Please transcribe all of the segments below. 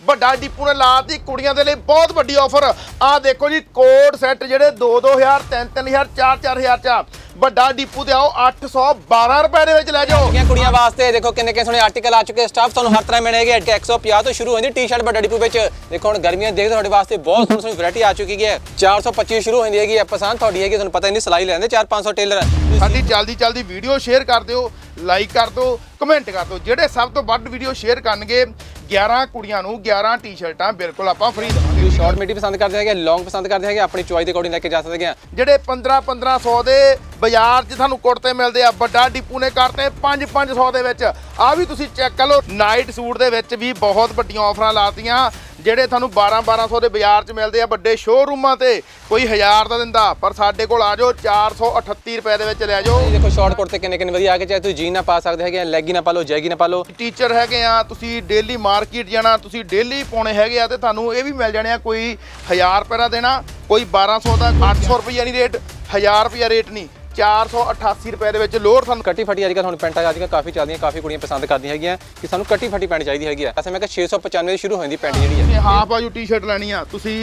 ਵੱਡਾ ਡੀਪੂ ਨੇ ਲਾਤੀ ਕੁੜੀਆਂ ਦੇ ਲਈ ਬਹੁਤ ਵੱਡੀ ਆਫਰ ਆ ਦੇਖੋ ਜੀ ਕੋਡ ਸੈੱਟ ਜਿਹੜੇ 2 2000 3 3000 4 4000 ਚ। ਵੱਡਾ ਡੀਪੂ ਤੇ ਆਓ 812 ਰੁਪਏ ਦੇ ਵਿੱਚ ਲੈ ਜਾਓ। ਕੁੜੀਆਂ ਕੁੜੀਆਂ ਵਾਸਤੇ? ਦੇਖੋ ਕਿੰਨੇ ਕਿੰਨੇ ਸੋਹਣੇ ਆਰਟੀਕਲ ਆ ਚੁੱਕੇ ਸਟਾਫ ਤੁਹਾਨੂੰ ਹਰ ਤਰ੍ਹਾਂ ਮਿਲੇਗੇ 150 ਤੋਂ ਸ਼ੁਰੂ ਹੋ ਜਾਂਦੀ ਟੀ-ਸ਼ਰਟ ਵੱਡਾ ਡਿਪੂ ਵਿੱਚ। ਦੇਖੋ ਹੁਣ ਗਰਮੀਆਂ ਦੇਖਦੇ ਤੁਹਾਡੇ ਵਾਸਤੇ ਬਹੁਤ ਸੋਹਣੀ ਸੋਹਣੀ ਵੈਰਾਈਟੀ ਆ ਚੁੱਕੀ ਹੈ। 425 ਸ਼ੁਰੂ ਹੋ ਜਾਂਦੀ ਹੈਗੀ ਪਸੰਦ ਤੁਹਾਡੀ ਹੈਗੀ ਤੁਹਾਨੂੰ ਪਤਾ ਹੀ ਨਹੀਂ ਸਿਲਾਈ ਲੈਂਦੇ। 4-500 ਟੇਲਰ ਸਾਡੀ ਜਲਦੀ ਜਲਦੀ ਵੀਡੀਓ ਸ਼ੇਅਰ ਕਰ ਦਿਓ ਲਾਈਕ ਕਰ ਦਿਓ ਕਮੈਂਟ ਕਰ ਦਿਓ। ਜਿਹੜੇ ਸਭ ਤੋਂ ਵੱਧ ਵੀਡੀਓ ਸ਼ੇਅਰ ਕਰਨਗੇ 11 ਕੁੜੀਆਂ ਨੂੰ 11 ਟੀ-ਸ਼ਰਟਾਂ ਬਿਲਕੁਲ ਆਪਾਂ ਫ੍ਰੀ ਦੇਵਾਂਗੇ। ਤੁਸੀਂ ਸ਼ਾਰਟ ਮੀਡੀ ਪਸੰਦ ਕਰਦੇ ਹੈਗੇ ਲੌਂਗ ਪਸੰਦ ਕਰਦੇ ਹੈਗੇ ਆਪਣੀ ਚੁਆਈ ਦੇ ਅਕੋਰਡਿੰਗ ਲੈ ਕੇ ਜਾ ਸਕਦੇ ਆ। ਜਿਹੜੇ 15 1500 ਦੇ ਬਾਜ਼ਾਰ 'ਚ ਤੁਹਾਨੂੰ ਕੁੜਤੇ ਮਿਲਦੇ ਆ ਵੱਡਾ ਡੀਪੂ ਨੇ ਕਰਤੇ 5 500 ਦੇ ਵਿੱਚ। ਆ ਵੀ ਤੁਸੀਂ ਚੈੱਕ ਕਰ ਲਓ ਨਾਈਟ ਸੂਟ ਦੇ ਵਿੱਚ ਵੀ ਬਹੁਤ ਵੱਡੀਆਂ ਆਫਰਾਂ ਲਾਤੀਆਂ। ਜਿਹੜੇ ਤੁਹਾਨੂੰ 12 1200 ਦੇ ਬਾਜ਼ਾਰ 'ਚ ਮਿਲਦੇ ਆ ਵੱਡੇ ਸ਼ੋਰੂਮਾਂ ਤੇ ਕੋਈ 1000 ਦਾ ਦਿੰਦਾ ਪਰ ਸਾਡੇ ਕੋਲ ਆ ਜਾਓ 438 ਰੁਪਏ ਦੇ ਵਿੱਚ ਲੈ ਜਾਓ। ਇਹ ਦੇਖੋ ਸ਼ਾਰਟ ਕੁੜਤੇ ਕਿੰਨੇ ਕਿੰਨੇ ਵਧੀਆ ਆ ਕੇ ਚਾਹੇ ਤੁਸੀਂ ਜੀਨ ਨਾ ਪਾ ਸਕਦੇ ਹੈਗੇ ਲੈਗੀ ਨਾ ਪਾ ਲਓ ਜੈਗੀ ਨਾ ਪਾ ਲਓ। ਟੀਚਰ ਹੈਗੇ ਆ ਤੁਸੀਂ ਡੇਲੀ ਮਾਰਕੀਟ ਜਾਣਾ ਤੁਸੀਂ ਡੇਲੀ ਪਾਉਣੇ ਹੈਗੇ ਆ ਤੇ ਤੁਹਾਨੂੰ ਇਹ ਵੀ ਮਿਲ ਜਾਣੇ ਆ ਕੋਈ 1000 ਰੁਪਏ ਦਾ ਦੇਣਾ ਕੋਈ 1200 ਦਾ 800 ਰੁਪਏ ਨਹੀਂ ਰੇਟ 1000 ਰੁਪਏ ਰੇਟ ਨਹੀਂ। 488 ਰੁਪਏ ਦੇ ਵਿੱਚ ਲੋਅਰ ਤੁਹਾਨੂੰ ਕੱਟੀ ਫਟੀ ਅੱਜ ਕੱਲ੍ਹ ਹੁਣ ਪੈਂਟਾਂ ਅੱਜ ਕੱਲ੍ਹ ਕਾਫੀ ਚੱਲਦੀਆਂ ਕਾਫੀ ਕੁੜੀਆਂ ਪਸੰਦ ਕਰਦੀਆਂ ਹੈਗੀਆਂ ਕਿ ਸਾਨੂੰ ਕੱਟੀ ਫਟੀ ਪੈਂਟ ਚਾਹੀਦੀ ਹੈਗੀ ਆ। ਐਸੇ ਮੈਂ ਕਿਹਾ 695 ਦੀ ਸ਼ੁਰੂ ਹੋ ਜਾਂਦੀ ਪੈਂਟ ਜਿਹੜੀ ਹੈ ਹਾਫ ਬਾਜੂ ਟੀ-ਸ਼ਰਟ ਲੈਣੀ ਆ ਤੁਸੀਂ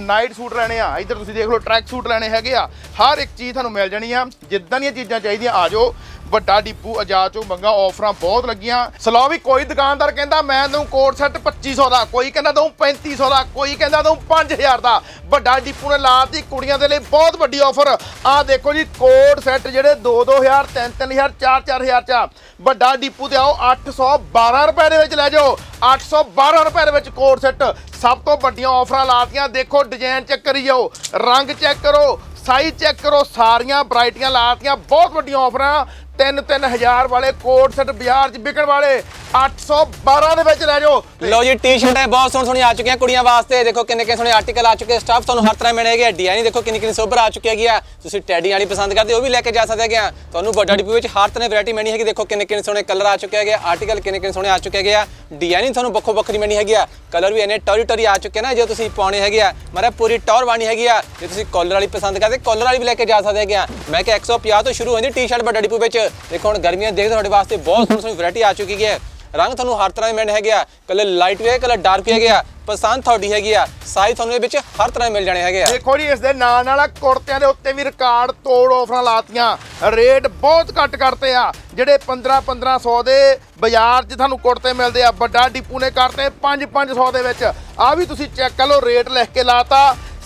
ਨਾਈਟ ਸੂਟ ਲੈਣੇ ਆ ਇੱਧਰ ਤੁਸੀਂ ਦੇਖ ਲਓ ਟਰੈਕ ਸੂਟ ਲੈਣੇ ਹੈਗੇ ਆ। ਹਰ ਇੱਕ ਚੀਜ਼ ਤੁਹਾਨੂੰ ਮਿਲ ਜਾਣੀ ਆ ਜਿੱਦਾਂ ਦੀਆਂ ਚੀਜ਼ਾਂ ਚਾਹੀਦੀਆਂ ਆ ਜਾਓ। ਵੱਡਾ ਡੀਪੂ ਅਜਾ ਚੋਂ ਮੰਗਾ ਆਫਰਾਂ ਬਹੁਤ ਲੱਗੀਆਂ। ਸਲੋ ਵੀ ਕੋਈ ਦੁਕਾਨਦਾਰ ਕਹਿੰਦਾ, ਮੈਂ ਦਊਂ ਕੋਟ ਸੈੱਟ 2500 ਦਾ, ਕੋਈ ਕਹਿੰਦਾ ਦਊਂ 3500 ਦਾ, ਕੋਈ ਕਹਿੰਦਾ ਦਊਂ 5000 ਦਾ। ਵੱਡਾ ਡੀਪੂ ਨੇ ਲਾਤੀ ਕੁੜੀਆਂ ਦੇ ਲਈ ਬਹੁਤ ਵੱਡੀ ਆਫਰ ਆਹ ਦੇਖੋ ਜੀ, ਕੋਟ ਸੈੱਟ ਜਿਹੜੇ 2 2000 3 3000 4 4000 ਚ ਆ। ਵੱਡਾ ਡੀਪੂ ਤੇ ਆਓ 812 ਰੁਪਏ ਦੇ ਵਿੱਚ ਲੈ ਜਾਓ। 812 ਰੁਪਏ ਦੇ ਵਿੱਚ ਕੋਟ ਸੈੱਟ ਸਭ ਤੋਂ ਵੱਡੀਆਂ ਆਫਰਾਂ ਲਾਤੀਆਂ। ਦੇਖੋ ਡਿਜ਼ਾਈਨ ਚੈੱਕ ਕਰੀ ਜਾਓ, ਰੰਗ ਚੈੱਕ ਕਰੋ ਸਾਈਜ਼ ਚੈੱਕ ਕਰੋ, ਸਾਰੀਆਂ ਵੈਰਾਈਟੀਆਂ ਲਾਤੀਆਂ। ਬਹੁਤ ਵੱਡੀਆਂ ਆਫਰਾਂ 3-3000 ਵਾਲੇ ਕੋਟ ਸੈੱਟ ਬਾਜ਼ਾਰ 'ਚ ਵਿਕਣ ਵਾਲੇ। 812 ਦੇ ਵਿੱਚ ਲੈ ਜਾਓ। ਲਓ ਜੀ ਟੀ-ਸ਼ਰਟਾਂ ਬਹੁਤ ਸੋਹਣੀ ਸੋਹਣੀ ਆ ਚੁੱਕੀਆਂ ਕੁੜੀਆਂ ਵਾਸਤੇ। ਦੇਖੋ ਕਿੰਨੇ ਕਿੰਨੇ ਸੋਹਣੇ ਆਰਟੀਕਲ ਆ ਚੁੱਕੇ ਸਟਾਫ ਤੁਹਾਨੂੰ ਹਰ ਤਰ੍ਹਾਂ ਮਿਲੇਗੇ ਡਿਜ਼ਾਈਨ ਦੇਖੋ ਕਿੰਨੀ ਕਿੰਨੀ ਸੋਬਰ ਆ ਚੁੱਕੀ ਹੈਗੀ ਆ। ਤੁਸੀਂ ਟੈਡੀ ਵਾਲੀ ਪਸੰਦ ਕਰਦੇ, ਉਹ ਵੀ ਲੈ ਕੇ ਜਾ ਸਕਦੇ ਹੈਗੇ ਆ। ਤੁਹਾਨੂੰ ਵੱਡਾ ਡਿਪੂ ਵਿੱਚ ਹਰ ਤਰ੍ਹਾਂ ਵੈਰਾਈਟੀ ਮਿਲਣੀ ਹੈਗੀ। ਦੇਖੋ ਕਿੰਨੇ ਕਿੰਨੇ ਸੋਹਣੇ ਕਲਰ ਆ ਚੁੱਕੇ ਹੈਗੇ ਆਰਟੀਕਲ ਕਿੰਨੇ ਕਿੰਨੇ ਸੋਹਣੇ ਆ ਚੁੱਕੇ ਹੈਗੇ ਆ। ਡਿਜ਼ਾਈਨ ਤੁਹਾਨੂੰ ਵੱਖੋ ਵੱਖਰੀ ਮਿਲਣੀ ਹੈਗੀ ਆ। ਕਲਰ ਵੀ ਇਹਨੇ ਟੌਰੀ ਟੌਰੀ ਆ ਚੁੱਕੇ ਨਾ, ਜੇ ਤੁਸੀਂ ਪਾਉਣੇ ਹੈਗੇ ਆ। ਮਾਰਾ ਪੂਰੀ ਟੌਰ ਬਾਣੀ ਹੈਗੀ ਆ। ਜੇ ਤੁਸੀਂ ਕਾਲਰ ਵਾਲੀ ਪਸੰਦ ਕਰਦੇ ਕਾਲਰ ਵਾਲੀ ਵੀ ਲੈ ਕੇ ਜਾ ਸਕਦੇ ਹੈਗੇ ਆ। ਮੈਂ ਕਿ 150 ਤੋਂ ਸ਼ੁਰੂ ਹੋ ਟੀ-ਸ਼ਰਟ ਵੱਡਾ ਡਿਪੂ ਵਿੱਚ। ਦੇਖੋ ਹੁਣ ਗਰਮੀਆਂ ਦੇਖਦੇ ਤੁਹਾਡੇ ਵਾਸਤੇ ਬਹੁਤ ਸੋਹਣੀ ਸੋਹਣੀ ਵੈਰਾਈਟੀ ਆ ਚੁੱਕੀ ਹੈ ਰੰਗ ਤੁਹਾਨੂੰ ਹਰ ਤਰ੍ਹਾਂ ਦੇ ਮਿਲ ਹੈਗੇ ਆ। ਕਲਰ ਲਾਈਟ ਵੀ ਹੈ ਕਲਰ ਡਾਰਕ ਵੀ ਹੈਗੇ ਆ। ਪਸੰਦ ਤੁਹਾਡੀ ਹੈਗੀ ਆ। ਸਾਈਜ਼ ਤੁਹਾਨੂੰ ਇਹ ਵਿੱਚ ਹਰ ਤਰ੍ਹਾਂ ਦੇ ਮਿਲ ਜਾਣੇ ਹੈਗੇ ਆ। ਦੇਖੋ ਜੀ, ਇਸ ਦੇ ਨਾਲ ਨਾਲ ਕੁੜਤਿਆਂ ਦੇ ਉੱਤੇ ਵੀ ਰਿਕਾਰਡ ਤੋੜ ਆਫਰਾਂ ਲਾਤੀਆਂ। ਰੇਟ ਬਹੁਤ ਘੱਟ ਕਰਤੇ ਆ। ਜਿਹੜੇ 15 1500 ਦੇ ਬਾਜ਼ਾਰ 'ਚ ਤੁਹਾਨੂੰ ਕੁੜਤੇ ਮਿਲਦੇ ਆ, ਵੱਡਾ ਡੀਪੂ ਨੇ ਕਰਤੇ 5 500 ਦੇ ਵਿੱਚ। ਆ ਵੀ ਤੁਸੀਂ ਚੈੱਕ ਕਰ ਲਓ ਰੇਟ ਲਿਖ ਕੇ ਲਾਤਾ।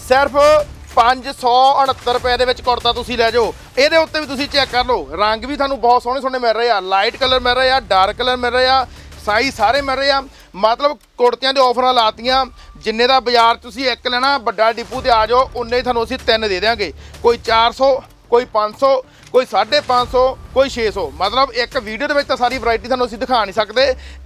ਸਿਰਫ 569 ਰੁਪਏ ਦੇ ਵਿੱਚ ਕੁੜਤਾ ਤੁਸੀਂ ਲੈ ਜਾਓ। ਇਹਦੇ ਉੱਤੇ ਵੀ ਤੁਸੀਂ ਚੈੱਕ ਕਰ ਲਓ। ਰੰਗ ਵੀ ਤੁਹਾਨੂੰ ਬਹੁਤ ਸੋਹਣੇ ਸੋਹਣੇ ਮਿਲ ਰਹੇ ਆ। ਲਾਈਟ ਕਲਰ ਮਿਲ ਰਹੇ ਆ ਡਾਰਕ ਕਲਰ ਮਿਲ ਰਹੇ ਆ। ਸਾਈਜ਼ ਸਾਰੇ ਮਿਲ ਰਹੇ ਆ। ਮਤਲਬ ਕੁੜਤਿਆਂ ਦੇ ਆਫਰਾਂ ਲਾਤੀਆਂ। ਜਿੰਨੇ ਦਾ ਬਾਜ਼ਾਰ 'ਚ ਤੁਸੀਂ ਇੱਕ ਲੈਣਾ, ਵੱਡਾ ਡਿਪੂ ਤੇ ਆ ਜਾਓ, ਉਨੇ ਹੀ ਤੁਹਾਨੂੰ ਅਸੀਂ ਤਿੰਨ ਦੇ ਦਿਆਂਗੇ। ਕੋਈ 400 ਕੋਈ 500 ਕੋਈ 550 ਕੋਈ 600 ਮਤਲਬ ਇੱਕ ਵੀਡੀਓ ਦੇ ਵਿੱਚ ਤਾਂ ਸਾਰੀ ਵੈਰਾਈਟੀ ਤੁਹਾਨੂੰ ਅਸੀਂ ਦਿਖਾ ਨਹੀਂ ਸਕਦੇ।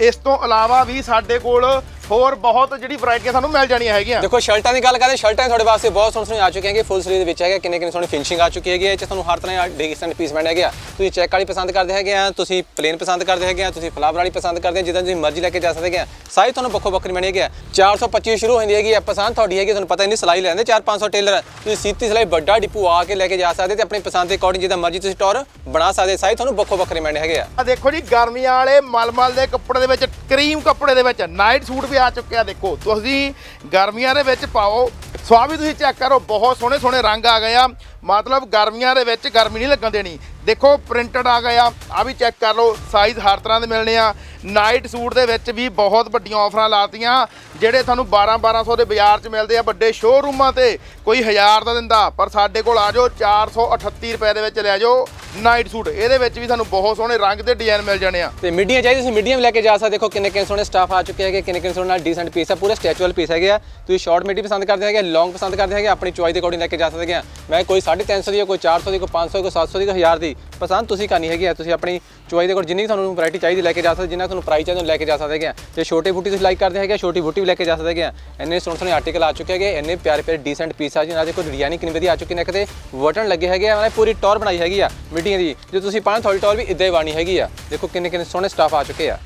ਇਸ ਤੋਂ ਇਲਾਵਾ ਵੀ ਸਾਡੇ ਕੋਲ ਹੋਰ ਬਹੁਤ ਜਿਹੜੀ ਵੈਰਾਈਟੀਆਂ ਸਾਨੂੰ ਮਿਲ ਜਾਣੀਆਂ ਹੈਗੀਆਂ। ਦੇਖੋ, ਸ਼ਰਟਾਂ ਦੀ ਗੱਲ ਕਰਦੇ ਸ਼ਰਟਾਂ ਤੁਹਾਡੇ ਵਾਸਤੇ ਬਹੁਤ ਸੋਹਣੇ ਸੋਹਣੇ ਆ ਚੁੱਕੇ ਹੈਗੇ। ਫੁੱਲ ਸਲੀਵ ਦੇ ਵਿੱਚ ਹੈਗੇ ਕਿੰਨੇ ਕਿੰਨੇ ਸੋਹਣੇ ਫਿਨਿਸ਼ਿੰਗ ਆ ਚੁੱਕੀ ਹੈਗੀ ਹੈ। ਇਹ 'ਚ ਤੁਹਾਨੂੰ ਹਰ ਤਰ੍ਹਾਂ ਦੇ ਡਿਸਟੈਂਟ ਪੀਸ ਮਿਲ ਹੈਗੇ ਆ। ਤੁਸੀਂ ਚੈੱਕ ਵਾਲੀ ਪਸੰਦ ਕਰਦੇ ਹੈਗੇ ਆ, ਤੁਸੀਂ ਪਲੇਨ ਪਸੰਦ ਕਰਦੇ ਹੈਗੇ ਆ, ਤੁਸੀਂ ਫਲਾਵਰ ਵਾਲੀ ਪਸੰਦ ਕਰਦੇ ਆ, ਜਿੱਦਾਂ ਤੁਸੀਂ ਮਰਜ਼ੀ ਲੈ ਕੇ ਜਾ ਸਕਦੇ ਆ। ਸਾਈਜ਼ ਤੁਹਾਨੂੰ ਵੱਖੋ ਵੱਖਰੀ ਮਿਲ ਹੈਗੇ ਆ। 425 ਸ਼ੁਰੂ ਹੁੰਦੀ ਹੈਗੀ ਆ ਪਸੰਦ ਤੁਹਾਡੀ ਹੈਗੀ ਤੁਹਾਨੂੰ ਪਤਾ ਨਹੀਂ ਸਿਲਾਈ ਲੈਂਦੇ 4-500 ਟੇਲਰ ਤੁਸੀਂ ਸੀਤੀ ਸਿਲਾਈ ਵੱਡਾ ਡਿਪੂ ਆ ਕੇ ਲੈ ਕੇ ਜਾ ਸਕਦੇ ਤੇ ਆਪਣੀ ਪਸੰਦ ਦੇ ਅਕੋਰਡਿੰਗ ਜਿੱਦਾਂ ਮਰਜ਼ੀ ਤੁਸੀਂ ਟੌਰ ਬਣਾ ਸਕਦੇ ਸਾਈਜ਼ ਤੁਹਾਨੂੰ ਵੱਖੋ ਵੱਖਰੇ ਮਿਲਣੇ ਹੈਗੇ ਆ। ਆ ਦੇਖੋ ਜੀ, ਗਰਮੀਆਂ ਵਾਲੇ ਮਲਮਲ ਦੇ ਕੱਪੜੇ ਦੇ ਵਿੱਚ, ਕਰੀਮ ਕੱਪੜੇ ਦੇ ਵਿੱਚ, ਨਾਈਟ ਸੂਟ ਵੀ ਆ ਚੁੱਕਿਆ ਦੇਖੋ। ਤੁਸੀਂ ਗਰਮੀਆਂ ਦੇ ਵਿੱਚ ਪਾਓ ਸਵਾ ਵੀ ਤੁਸੀਂ ਚੈੱਕ ਕਰੋ, ਬਹੁਤ ਸੋਹਣੇ ਸੋਹਣੇ ਰੰਗ ਆ ਗਏ ਆ। ਮਤਲਬ ਗਰਮੀਆਂ ਦੇ ਵਿੱਚ ਗਰਮੀ ਨਹੀਂ ਲੱਗਣ ਦੇਣੀ। ਦੇਖੋ ਪ੍ਰਿੰਟਡ ਆ ਗਿਆ ਆ। ਵੀ ਚੈੱਕ ਕਰ ਲਓ ਸਾਈਜ਼ ਹਰ ਤਰ੍ਹਾਂ ਦੇ ਮਿਲਣੇ ਆ। ਨਾਈਟ ਸੂਟ ਦੇ ਵਿੱਚ ਵੀ ਬਹੁਤ ਵੱਡੀਆਂ ਆਫਰਾਂ ਲਾਤੀਆਂ, ਜਿਹੜੇ ਤੁਹਾਨੂੰ 12 1200 ਦੇ ਬਾਜ਼ਾਰ 'ਚ ਮਿਲਦੇ ਆ ਵੱਡੇ ਸ਼ੋਰੂਮਾਂ ਤੇ। ਕੋਈ 1000 ਦਾ ਦਿੰਦਾ, ਪਰ ਸਾਡੇ ਕੋਲ ਆ ਜਾਓ 438 ਰੁਪਏ ਦੇ ਵਿੱਚ ਲੈ ਜਾਓ। Night suit. ਇਹਦੇ ਵਿੱਚ ਵੀ ਤੁਹਾਨੂੰ ਬਹੁਤ ਸੋਹਣੇ ਰੰਗ ਤੇ ਡਿਜ਼ਾਈਨ ਮਿਲ ਜਾਣੇ ਆ। ਤੇ ਮੀਡੀਅਮ ਚਾਹੀਦੀ ਤੁਸੀਂ ਮੀਡੀਅਮ ਲੈ ਕੇ ਜਾ ਸਕਦੇ ਦੇਖੋ ਕਿੰਨੇ ਕਿੰਨੇ ਸੋਹਣੇ ਸਟਾਫ ਆ ਚੁੱਕੇ ਹੈਗੇ, ਕਿੰਨੇ ਕਿੰਨੇ ਸੋਹਣੇ ਨਾਲ ਡੀਸੈਂਟ ਪੀਸ ਆ, ਪੂਰੇ ਸਟੈਚੂਅਲ ਪੀਸ ਹੈਗੇ ਆ। ਤੁਸੀਂ ਸ਼ਾਰਟ ਮੀਡੀ ਪਸੰਦ ਕਰਦੇ ਹੈਗੇ ਲੌਂਗ ਪਸੰਦ ਕਰਦੇ ਹੈਗੇ, ਆਪਣੀ ਚੋਇਸ ਦੇ ਅਕੋਰਡਿੰਗ ਲੈ ਕੇ ਜਾ ਸਕਦੇ ਆ। ਮੈਂ ਕੋਈ 350 ਦੀ, ਕੋਈ 400 ਦੀ, ਕੋਈ 500 ਦੀ, ਕੋਈ 700 ਦੀ, ਕੋਈ 1000 ਦੀ ਪਸੰਦ ਤੁਸੀਂ ਕਰਨੀ ਹੈਗੀ ਆ। ਤੁਸੀਂ ਆਪਣੀ ਚੋਇਸ ਦੇ ਕੋਲ ਜਿੰਨੀ ਤੁਹਾਨੂੰ ਵੈਰਾਈਟੀ ਚਾਹੀਦੀ ਲੈ ਕੇ ਜਾ ਸਕਦੇ, ਜਿੰਨਾ ਤੁਹਾਨੂੰ ਪ੍ਰਾਈਸ ਚਾਹੀਦਾ ਲੈ ਕੇ ਜਾ ਸਕਦੇ ਹੈਗੇ ਆ। ਜੇ ਛੋਟੇ ਬੂਟੀ ਤੁਸੀਂ ਲਾਈਕ ਕਰਦੇ ਹੈਗੇ ਛੋਟੀ ਬੂਟੀ ਵੀ ਲੈ ਕੇ ਜਾ ਸਕਦੇ ਹੈਗੇ ਇੰਨੇ ਸੋਹਣੇ ਸੋਹਣੇ ਆਰਟੀਕਲ ਆ ਚੁੱਕੇ ਹੈਗੇ, ਇੰਨੇ ਪਿਆਰੇ ਪਿਆਰੇ ਡੀਸੈਂਟ ਪੀਸ ਆ ਜਿਨ੍ਹਾਂ ਦੇ ਕੋਈ ਡਿਜ਼ਾਈਨ ਕਿੰਨੀ ਵਧੀਆ ਆ ਚੁੱਕੀ ਨੇ ਕਿਤੇ ਬਟਨ ਲੱਗੇ ਹੈਗੇ ਆ, ਮਤਲਬ ਪੂਰੀ ਟੌਰ ਬਣਾਈ ਹੈਗੀ ਆ। ਮੀਡੀਆਂ ਦੀ, ਜੇ ਤੁਸੀਂ ਪਾਣ ਥੋੜੀ ਟੌਰ ਵੀ ਇਦਾਂ ਹੀ ਬਾਣੀ ਹੈਗੀ ਆ। ਦੇਖੋ ਕਿੰਨੇ ਕਿੰਨੇ ਸੋਹਣੇ ਸਟਾਫ ਆ ਚੁੱਕੇ ਆ।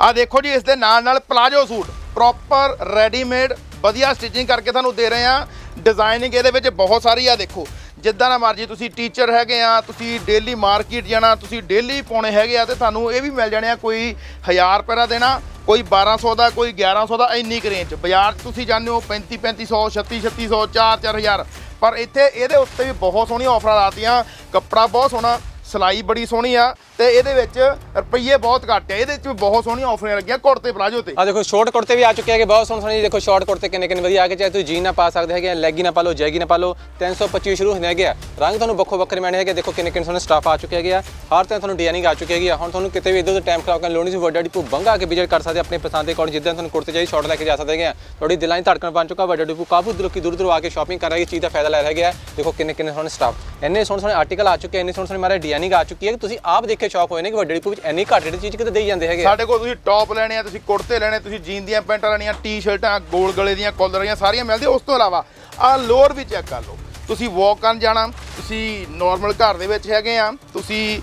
ਆ ਦੇਖੋ ਜੀ, ਇਸ ਦੇ ਨਾਲ ਨਾਲ ਪਲਾਜੋ ਸੂਟ ਪ੍ਰੋਪਰ ਰੈਡੀਮੇਡ ਵਧੀਆ ਸਟਿਚਿੰਗ ਕਰਕੇ ਤੁਹਾਨੂੰ ਦੇ ਰਹੇ ਆ ਡਿਜ਼ਾਈਨਿੰਗ ਇਹਦੇ ਵਿੱਚ ਬਹੁਤ ਸਾਰੀ ਆ, ਦੇਖੋ। ਜਿੱਦਾਂ ਦਾ ਮਰਜ਼ੀ ਤੁਸੀਂ ਟੀਚਰ ਹੈਗੇ ਆ, ਤੁਸੀਂ ਡੇਲੀ ਮਾਰਕੀਟ ਜਾਣਾ, ਤੁਸੀਂ ਡੇਲੀ ਪਾਉਣੇ ਹੈਗੇ ਆ, ਤੇ ਤੁਹਾਨੂੰ ਇਹ ਵੀ ਮਿਲ ਜਾਣੇ ਆ ਕੋਈ 1000 ਰੁਪਏ ਦਾ ਦੇਣਾ, ਕੋਈ 1200 ਦਾ, ਕੋਈ 1100 ਦਾ, ਇੰਨੀ ਕੁ ਰੇਂਜ ਬਾਜ਼ਾਰ 'ਚ ਤੁਸੀਂ ਜਾਂਦੇ ਹੋ 35 3500 36 3600 4 4000 ਪਰ ਇੱਥੇ ਇਹਦੇ ਉੱਤੇ ਵੀ ਬਹੁਤ ਸੋਹਣੀਆਂ ਆਫਰਾਂ ਲਾਤੀਆਂ। ਕੱਪੜਾ ਬਹੁਤ ਸੋਹਣਾ, ਸਲਾਈ ਬੜੀ ਸੋਹਣੀ ਆ। ਤੇ ਇਹਦੇ ਵਿੱਚ ਰੁਪਈਏ ਬਹੁਤ ਘੱਟ ਆ। ਇਹਦੇ 'ਚ ਵੀ ਬਹੁਤ ਸੋਹਣੀਆਂ ਆਫਰਾਂ ਲੱਗੀਆਂ, ਕੁੜਤੇ ਪਲਾਜੋ ਤੇ। ਆ ਦੇਖੋ ਸ਼ਾਰਟ ਕੁੜਤੇ ਵੀ ਆ ਚੁੱਕੇ ਹੈਗੇ, ਬਹੁਤ ਸੋਹਣੇ ਸੋਹਣੇ ਦੇਖੋ ਸ਼ਾਰਟ ਕੁੜਤੇ ਕਿੰਨੇ ਕਿੰਨੇ ਵਧੀਆ ਆ ਕੇ ਚਾਹੇ ਤੁਸੀਂ ਜੀਨ ਨਾ ਪਾ ਸਕਦੇ ਹੈਗੇ ਲੈਗੀ ਨਾ ਪਾ ਲਓ ਜੈਗੀ ਨਾ ਪਾ ਲਓ 325 ਸ਼ੁਰੂ ਹੁੰਦੇ ਹੈਗੇ ਆ। ਰੰਗ ਤੁਹਾਨੂੰ ਵੱਖੋ ਵੱਖਰੇ ਮਿਲਣੇ ਹੈਗੇ। ਦੇਖੋ, ਕਿੰਨੇ ਕਿੰਨੇ ਸੋਹਣੇ ਸਟਾਫ ਆ ਚੁੱਕੇ ਹੈਗੇ ਆ। ਹਰ ਤਰ੍ਹਾਂ ਤੁਹਾਨੂੰ ਡਿਜ਼ਾਈਨਿੰਗ ਆ ਚੁੱਕੀ ਹੈਗੀ ਆ। ਹੁਣ ਤੁਹਾਨੂੰ ਕਿਤੇ ਵੀ ਇਧਰ ਟਾਈਮ ਖਰਾਬ ਕਰਨ ਦੀ ਲੋੜ ਨਹੀਂ ਸੀ। ਵੱਡਾ ਡਿਪੂ ਬੰਗਾ ਆ ਕੇ ਵਿਜ਼ਿਟ ਕਰ ਸਕਦੇ ਆਪਣੇ ਪਸੰਦ ਦੇ ਅਕੋਰਡਿੰਗ ਜਿੱਦਾਂ ਤੁਹਾਨੂੰ ਕੁੜਤੇ ਚਾਹੀਏ ਸ਼ਾਰਟ ਲੈ ਕੇ ਜਾ ਸਕਦੇ ਹੈਗੇ ਆ। ਤੁਹਾਡੀ ਦਿਲਾਂ ਦੀ ਧੜਕਣ ਬਣ ਚੁੱਕਾ, ਵੱਡਾ ਡਿਪੂ ਕਾਫੀ ਲੋਕੀ ਦੂਰ ਦੂਰ ਆ ਕੇ ਸ਼ਾਪਿੰਗ ਕਰ ਰਹੇ ਚੀਜ਼ ਦਾ ਫਾਇਦਾ ਲੈ ਰਹੇ ਹੈਗੇ ਆ। ਦੇਖੋ, ਕਿੰਨੇ ਕਿੰਨੇ ਸੋਹਣੇ ਸਟਾਫ ਇੰਨੇ ਸੋਹਣੇ ਸੋਹਣੇ ਆਰਟੀਕਲ ਆ ਚੁੱਕੇ ਇੰਨੇ ਸੋਹਣੇ ਸੋਹਣੇ ਮਾਰੇ ਡਿਜ਼ਾਈਨਿੰਗ ਆ ਚੁੱਕੀ ਹੈ ਕਿ ਤੁਸੀਂ ਆਪ ਦੇਖ ਕੇ ਸ਼ੌਕ ਹੋਏ ਨੇ ਕਿ ਵੱਡੇ ਡਿਪੂ ਵਿੱਚ ਇੰਨੀ ਘੱਟ ਰੇਟ ਚੀਜ਼ ਕਿਤੇ ਦੇਈ ਜਾਂਦੇ ਹੈਗੇ ਸਾਡੇ ਕੋਲ ਤੁਸੀਂ ਟੌਪ ਲੈਣੇ ਆ, ਤੁਸੀਂ ਕੁੜਤੇ ਲੈਣੇ, ਤੁਸੀਂ ਜੀਨ ਦੀਆਂ ਪੈਂਟਾਂ ਲੈਣੀਆਂ ਟੀ-ਸ਼ਰਟਾਂ ਗੋਲ ਗਲੇ ਦੀਆਂ ਕਾਲਰੀਆਂ ਸਾਰੀਆਂ ਮਿਲਦੀਆਂ। ਉਸ ਤੋਂ ਇਲਾਵਾ ਆ ਲੋਅਰ ਵੀ ਚੈੱਕ ਕਰ ਲਓ। ਤੁਸੀਂ ਵਾਕ ਕਰਨ ਜਾਣਾ, ਤੁਸੀਂ ਨਾਰਮਲ ਘਰ ਦੇ ਵਿੱਚ ਹੈਗੇ ਆ, ਤੁਸੀਂ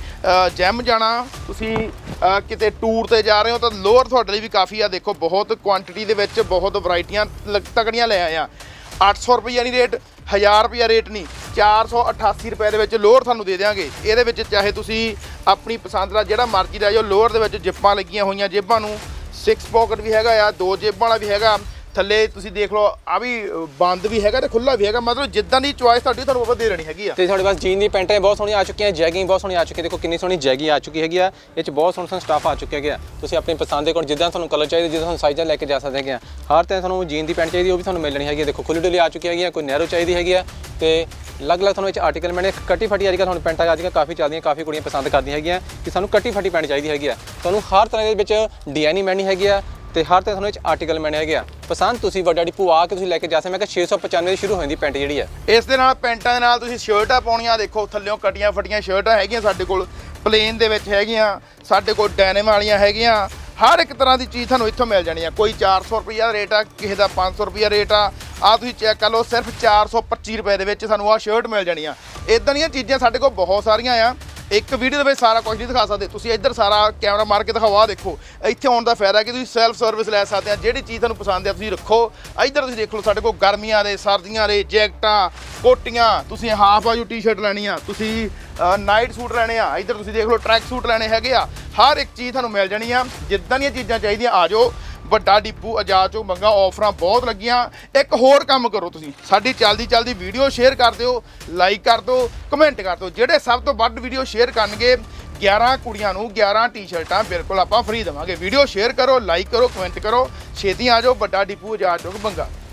ਜਿਮ ਜਾਣਾ, ਤੁਸੀਂ ਕਿਤੇ ਟੂਰ ਤੇ ਜਾ ਰਹੇ ਹੋ, ਤਾਂ ਲੋਅਰ ਤੁਹਾਡੇ ਲਈ ਵੀ ਕਾਫੀ ਆ। ਦੇਖੋ, ਬਹੁਤ ਕੁਆਂਟੀਟੀ ਦੇ ਵਿੱਚ ਬਹੁਤ ਵੈਰਾਈਟੀਆਂ ਲ- ਤਕੜੀਆਂ ਲੈ ਆਏ ਆ। 800 ਰੁਪਈਆ ਨਹੀਂ ਰੇਟ 1000 ਰੁਪਈਆ ਰੇਟ ਨਹੀਂ 488 ਰੁਪਏ ਦੇ ਵਿੱਚ ਲੋਅਰ ਤੁਹਾਨੂੰ ਦੇ ਦਿਆਂਗੇ। ਇਹਦੇ ਵਿੱਚ ਚਾਹੇ ਤੁਸੀਂ ਆਪਣੀ ਪਸੰਦ ਦਾ ਜਿਹੜਾ ਮਰਜ਼ੀ ਲੈ ਜਾਓ। ਲੋਅਰ ਦੇ ਵਿੱਚ ਜਿੱਪਾਂ ਲੱਗੀਆਂ ਹੋਈਆਂ ਜੇਬਾਂ ਨੂੰ। 6 ਪਾਕਟ ਵੀ ਹੈਗਾ ਆ, ਦੋ ਜੇਬਾਂ ਵਾਲਾ ਵੀ ਹੈਗਾ। ਥੱਲੇ ਤੁਸੀਂ ਦੇਖ ਲਓ ਆ ਵੀ ਬੰਦ ਵੀ ਹੈਗਾ ਤੇ ਖੁੱਲਾ ਵੀ ਹੈਗਾ। ਮਤਲਬ ਜਿੱਦਾਂ ਦੀ ਚੁਆਇਸ ਤੁਹਾਡੀ, ਤੁਹਾਨੂੰ ਆਪਾਂ ਦੇ ਦੇਣੀ ਹੈਗੀ ਆ। ਤੇ ਤੁਹਾਡੇ ਪਾਸ ਜੀਨ ਦੀ ਪੈਂਟਾਂ ਬਹੁਤ ਸੋਹਣੀਆਂ ਆ ਚੁੱਕੀਆਂ, ਜੈਗਿੰਗ ਬਹੁਤ ਸੋਹਣੀ ਆ ਚੁੱਕੀ ਦੇਖੋ, ਕਿੰਨੀ ਸੋਹਣੀ ਜੈਗੀ ਆ ਚੁੱਕੀ ਹੈਗੀ ਆ। ਇਹ ਚ ਬਹੁਤ ਸੋਹਣਾ ਸੋਹਣਾ ਸਟਾਫ ਆ ਚੁੱਕਿਆ ਹੈਗਾ ਤੁਸੀਂ ਆਪਣੀ ਪਸੰਦ ਦੇ ਕੋਲ ਜਿੱਦਾਂ ਤੁਹਾਨੂੰ ਕਲਰ ਚਾਹੀਦਾ, ਜਿੱਦਾਂ ਤੁਹਾਨੂੰ ਸਾਈਜ਼ਾਂ ਲੈ ਕੇ ਜਾ ਸਕਦੇ ਹੈਗੇ ਆ। ਹਰ ਤਰ੍ਹਾਂ ਤੁਹਾਨੂੰ ਜੀਨ ਦੀ ਪੈਂਟ ਚਾਹੀਦੀ ਉਹ ਵੀ ਤੁਹਾਨੂੰ ਮਿਲਣੀ ਹੈਗੀ ਦੇਖੋ ਖੁੱਲੀ ਡੁੱਲੀ ਆ ਚੁੱਕੀ ਹੈਗੀ ਆ ਕੋਈ ਨੈਰੋ ਚਾਹੀਦੀ ਹੈਗੀ ਆ। ਤੇ ਅਲੱਗ-ਅਲੱਗ ਤੁਹਾਨੂੰ ਇਹ ਆਰਟੀਕਲ ਮਿਲਣੇ ਕੱਟੀ ਫਟੀ ਅੱਜ ਕੱਲ੍ਹ ਤੁਹਾਨੂੰ ਪੈਂਟਾਂ ਅੱਜ ਕੱਲ੍ਹ ਕਾਫੀ ਚੱਲਦੀਆਂ, ਕਾਫੀ ਕੁੜੀਆਂ ਪਸੰਦ ਕਰਦੀਆਂ ਹੈਗੀਆਂ ਕਿ ਸਾਨੂੰ ਕੱਟੀ ਫਟੀ ਪੈਂਟ ਚਾਹੀਦੀ ਹੈਗੀ ਆ। ਤੁਹਾਨੂੰ ਹਰ ਤਰ੍ਹਾਂ ਦੇ ਵਿੱਚ ਡਿਜ਼ਾਈਨਿੰਗ ਮੈਨੀ ਹੈਗੀ ਆ ਤੇ ਹਰ ਤਰ੍ਹਾਂ ਤੁਹਾਨੂੰ ਇਹ ਆਰਟੀਕਲ ਮਿਲਣੇ ਹੈਗੇ ਆ। ਪਸੰਦ ਤੁਸੀਂ ਵੱਡਾ ਡਿਪੂ ਆ ਕੇ ਤੁਸੀਂ ਲੈ ਕੇ ਜਾ ਸਕਦੇ ਮੈਂ ਕਿਹਾ 695 ਦੀ ਸ਼ੁਰੂ ਹੋ ਜਾਂਦੀ ਪੈਂਟ ਜਿਹੜੀ ਆ। ਇਸ ਦੇ ਨਾਲ, ਪੈਂਟਾਂ ਦੇ ਨਾਲ ਤੁਸੀਂ ਸ਼ਰਟਾਂ ਪਾਉਣੀਆਂ, ਦੇਖੋ ਥੱਲਿਓਂ ਕਟੀਆਂ ਫਟੀਆਂ ਸ਼ਰਟਾਂ ਹੈਗੀਆਂ ਸਾਡੇ ਕੋਲ ਪਲੇਨ ਦੇ ਵਿੱਚ ਹੈਗੀਆਂ, ਸਾਡੇ ਕੋਲ ਡੈਨਮ ਵਾਲੀਆਂ ਹੈਗੀਆਂ, ਹਰ ਇੱਕ ਤਰ੍ਹਾਂ ਦੀ ਚੀਜ਼ ਤੁਹਾਨੂੰ ਇੱਥੋਂ ਮਿਲ ਜਾਣੀ ਆ। ਕੋਈ 400 ਰੁਪਈਆ ਰੇਟ ਆ, ਕਿਸੇ ਦਾ 500 ਰੁਪਈਆ ਰੇਟ ਆ ਆ ਤੁਸੀਂ ਚੈੱਕ ਕਰ ਲਓ, ਸਿਰਫ 425 ਰੁਪਏ ਦੇ ਵਿੱਚ ਸਾਨੂੰ ਆ ਸ਼ਰਟ ਮਿਲ ਜਾਣੀ ਆ ਇਦਾਂ ਦੀਆਂ ਚੀਜ਼ਾਂ ਸਾਡੇ ਕੋਲ ਬਹੁਤ ਸਾਰੀਆਂ ਆ। ਇੱਕ ਵੀਡੀਓ ਦੇ ਵਿੱਚ ਸਾਰਾ ਕੁਝ ਨਹੀਂ ਦਿਖਾ ਸਕਦੇ। ਤੁਸੀਂ ਇੱਧਰ ਸਾਰਾ ਕੈਮਰਾ ਮਾਰ ਕੇ ਦਿਖਾਵਾ ਦੇਖੋ। ਇੱਥੇ ਆਉਣ ਦਾ ਫਾਇਦਾ ਕਿ ਤੁਸੀਂ ਸੈਲਫ ਸਰਵਿਸ ਲੈ ਸਕਦੇ ਆ। ਜਿਹੜੀ ਚੀਜ਼ ਤੁਹਾਨੂੰ ਪਸੰਦ ਆ, ਤੁਸੀਂ ਰੱਖੋ। ਇੱਧਰ ਤੁਸੀਂ ਦੇਖ ਲਓ, ਸਾਡੇ ਕੋਲ ਗਰਮੀਆਂ ਦੇ, ਸਰਦੀਆਂ ਦੇ, ਜੈਕਟਾਂ, ਕੋਟੀਆਂ, ਤੁਸੀਂ ਹਾਫ ਬਾਜੂ ਟੀ-ਸ਼ਰਟ ਲੈਣੀ ਆ, ਤੁਸੀਂ ਨਾਈਟ ਸੂਟ ਲੈਣੇ ਆ। ਇੱਧਰ ਤੁਸੀਂ ਦੇਖ ਲਓ ਟਰੈਕ ਸੂਟ ਲੈਣੇ ਹੈਗੇ ਆ। ਹਰ ਇੱਕ ਚੀਜ਼ ਤੁਹਾਨੂੰ ਮਿਲ ਜਾਣੀ ਆ। ਜਿੱਦਾਂ ਦੀਆਂ ਚੀਜ਼ਾਂ ਚਾਹੀਦੀਆਂ, ਆ ਜਾਓ। ਵੱਡਾ ਡਿਪੂ ਆਜ਼ਾਦ ਚੋਂ ਮੰਗਾ ਆਫਰਾਂ ਬਹੁਤ ਲੱਗੀਆਂ। ਇੱਕ ਹੋਰ ਕੰਮ ਕਰੋ ਤੁਸੀਂ। ਸਾਡੀ ਚੱਲਦੀ ਚੱਲਦੀ ਵੀਡੀਓ ਸ਼ੇਅਰ ਕਰ ਦਿਓ, ਲਾਈਕ ਕਰ ਦਿਓ, ਕਮੈਂਟ ਕਰ ਦਿਓ। ਜਿਹੜੇ ਸਭ ਤੋਂ ਵੱਧ ਵੀਡੀਓ ਸ਼ੇਅਰ ਕਰਨਗੇ 11 ਕੁੜੀਆਂ ਨੂੰ 11 ਟੀ-ਸ਼ਰਟਾਂ ਬਿਲਕੁਲ ਆਪਾਂ ਫ੍ਰੀ ਦੇਵਾਂਗੇ। ਵੀਡੀਓ ਸ਼ੇਅਰ ਕਰੋ, ਲਾਈਕ ਕਰੋ, ਕਮੈਂਟ ਕਰੋ। ਛੇਤੀ ਆ ਜਾਓ ਵੱਡਾ ਡਿਪੂ ਆਜ਼ਾਦ ਚੋਂ ਮੰਗਾ।